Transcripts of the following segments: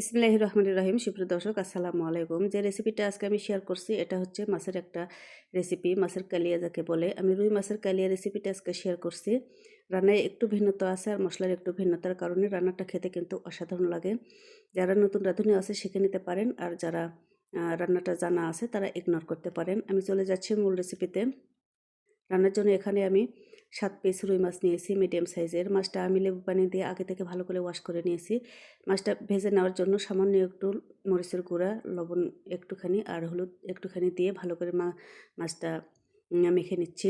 ইসমিল্লাহ রহমান রহিম সুপ্রিয় দর্শক, আসসালামু আলাইকুম। যে রেসিপিটা আজকে আমি শেয়ার করছি, এটা হচ্ছে মাছের একটা রেসিপি মাছের কালিয়া যাকে বলে। আমি রুই মাছের কালিয়া রেসিপিটা আজকে শেয়ার করছি। রান্নায় একটু ভিন্নতা আছে আর মশলার একটু ভিন্নতার কারণে রান্নাটা খেতে কিন্তু অসাধারণ লাগে। যারা নতুন রাঁধুনি আছে, শিখে নিতে পারেন। আর যারা রান্নাটা জানা আছে, তারা ইগনোর করতে পারেন। আমি চলে যাচ্ছি মূল রেসিপিতে রান্নার জন্য এখানে আমি সাত পিস রুই মাছ নিয়েছি মিডিয়াম সাইজের মাছটা আমি লেবু পানি দিয়ে আগে থেকে ভালো করে ওয়াশ করে নিয়েছি। মাছটা ভেজে নেওয়ার জন্য সামান্য একটু মরিচের গুঁড়া, লবণ একটুখানি আর হলুদ একটুখানি দিয়ে ভালো করে মা মাছটা মেখে নিচ্ছি।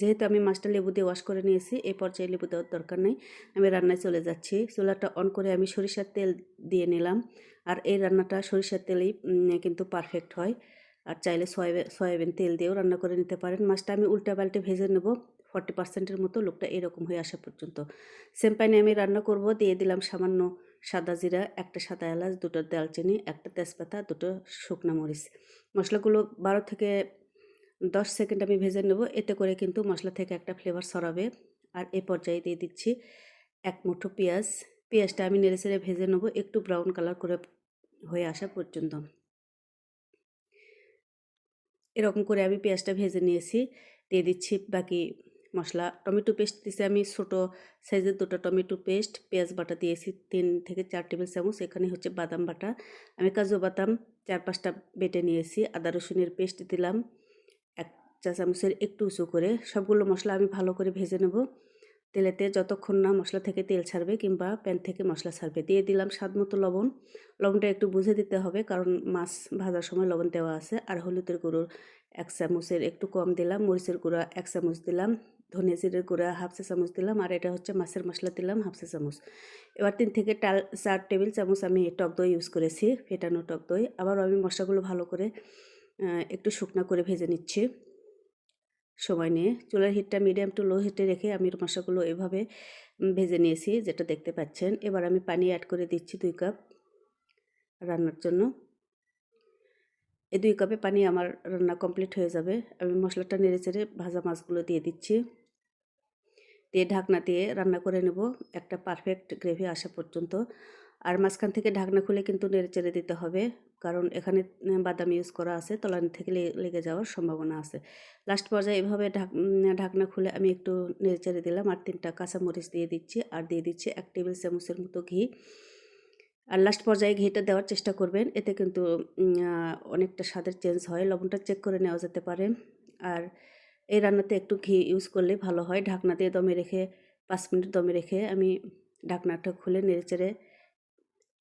যেহেতু আমি মাছটা লেবু দিয়ে ওয়াশ করে নিয়েছি এই পর্যায়ে লেবু দেওয়ার দরকার নেই। আমি রান্নায় চলে যাচ্ছি। চুলাটা অন করে আমি সরিষার তেল দিয়ে নিলাম। আর এই রান্নাটা সরিষার তেলেই কিন্তু পারফেক্ট হয়। আর চাইলে সয়াবিন সয়াবিন তেল দিয়েও রান্না করে নিতে পারেন। মাছটা আমি উল্টা পাল্টে ভেজে নেব। ফর্টি পার্সেন্টের মতো লোকটা এরকম হয়ে আসা পর্যন্ত। সেম আমি রান্না করব, দিয়ে দিলাম সামান্য সাদা জিরা, একটা সাদা এলাচ, দুটো দালচিনি একটা তেজপাতা, দুটো শুকনো মরিচ। মশলাগুলো বারো থেকে দশ সেকেন্ড আমি ভেজে নেব, এতে করে কিন্তু মশলা থেকে একটা ফ্লেভার সরাবে আর এ পর্যায়ে দিয়ে দিচ্ছি এক মুঠো পেঁয়াজ। পেঁয়াজটা আমি নেড়ে চেড়ে ভেজে নেব, একটু ব্রাউন কালার করে হয়ে আসা পর্যন্ত। এরকম করে আমি পেঁয়াজটা ভেজে নিয়েছি, দিয়ে দিচ্ছি বাকি মশলা, টমেটো পেস্ট দিয়েছি আমি ছোটো সাইজের দুটো টমেটো পেস্ট, পেঁয়াজ বাটা দিয়েছি তিন থেকে চার টেবিল চামচ, এখানে হচ্ছে বাদাম বাটা। আমি কাজু বাদাম চার পাঁচটা বেটে নিয়েছি, আদা রসুনের পেস্ট দিলাম এক চা চামচের একটু উঁচু করে। সবগুলো মশলা আমি ভালো করে ভেজে নেব। তেলেতে যতক্ষণ না মশলা থেকে তেল ছাড়বে কিংবা প্যান থেকে মশলা ছাড়বে, দিয়ে দিলাম স্বাদ মতো লবণ। লবণটা একটু বুঝে দিতে হবে কারণ মাছ ভাজার সময় লবণ দেওয়া আছে। আর হলুদের গুঁড়োর এক চামচের একটু কম দিলাম, মরিচের গুঁড়া এক চামচ দিলাম। ধনে জিরের গুঁড়া হাফ চা চামচ দিলাম, আর এটা হচ্ছে মাছের মশলা দিলাম হাফ চা চামচ। এবার তিন থেকে টাল চার টেবিল চামচ আমি টক দই ইউজ করেছি, ফেটানো টক দই। আবার আমি মশলাগুলো ভালো করে একটু শুকনা করে ভেজে নিচ্ছি সময় নিয়ে। চুলার হিটটা মিডিয়াম টু লো হিটে রেখে আমি মশলাগুলো এভাবে ভেজে নিয়েছি, যেটা দেখতে পাচ্ছেন। এবার আমি পানি অ্যাড করে দিচ্ছি দুই কাপ রান্নার জন্য। এই দুই কাপে পানি আমার রান্না কমপ্লিট হয়ে যাবে। আমি মশলাটা নেড়ে চেড়ে ভাজা মাছগুলো দিয়ে দিচ্ছি। দিয়ে ঢাকনা দিয়ে রান্না করে নেব। একটা পারফেক্ট গ্রেভি আসা পর্যন্ত। আর মাঝখান থেকে ঢাকনা খুলে কিন্তু নেড়ে চেড়ে দিতে হবে। কারণ এখানে বাদাম ইউজ করা আছে, তলানি থেকে লেগে যাওয়ার সম্ভাবনা আছে। লাস্ট পর্যায়ে এভাবে ঢাক ঢাকনা খুলে আমি একটু নেড়ে চেড়ে দিলাম আর তিনটা কাঁচামরিচ দিয়ে দিচ্ছি আর দিয়ে দিচ্ছি এক টেবিল চামচের মতো ঘি। আর লাস্ট পর্যায়ে ঘিটা দেওয়ার চেষ্টা করবেন, এতে কিন্তু অনেকটা স্বাদের চেঞ্জ হয়। লবণটা চেক করে নেওয়া যেতে পারে। আর এই রান্নাতে একটু ঘি ইউজ করলে ভালো হয়। ঢাকনা দিয়ে দমে রেখে পাঁচ মিনিট দমে রেখে আমি ঢাকনাটা খুলে নেড়েচেড়ে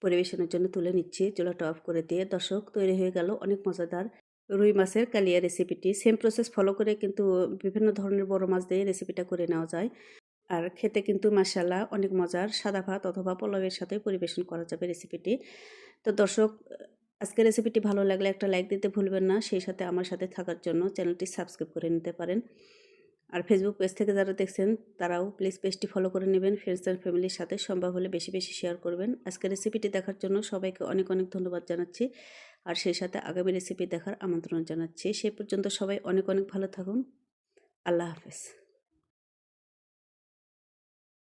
পরিবেশনের জন্য তুলে নিচ্ছি। চুলাটা অফ করে দিয়ে দর্শক তৈরি হয়ে গেল অনেক মজাদার রুই মাছের কালিয়া রেসিপিটি সেম প্রসেস ফলো করে কিন্তু বিভিন্ন ধরনের বড় মাছ দিয়ে রেসিপিটা করে নেওয়া যায়। আর খেতে কিন্তু মাসাল্লাহ অনেক মজার। সাদা ভাত অথবা পোলাওয়ের সাথে পরিবেশন করা যাবে রেসিপিটি তো দর্শক আজকের রেসিপিটি ভালো লাগলে একটা লাইক দিতে ভুলবেন না। সেই সাথে আমার সাথে থাকার জন্য চ্যানেলটি সাবস্ক্রাইব করে নিতে পারেন। আর ফেসবুক পেজ থেকে যারা দেখছেন, তারাও প্লিজ পেজটি ফলো করে নেবেন। ফ্রেন্ডস অ্যান্ড ফ্যামিলির সাথে সম্ভব হলে বেশি বেশি শেয়ার করবেন। আজকের রেসিপিটি দেখার জন্য সবাইকে অনেক অনেক ধন্যবাদ জানাচ্ছি। আর সেই সাথে আগামী রেসিপি দেখার আমন্ত্রণ জানাচ্ছি। সে পর্যন্ত সবাই অনেক অনেক ভালো থাকুন। আল্লাহ হাফেজ।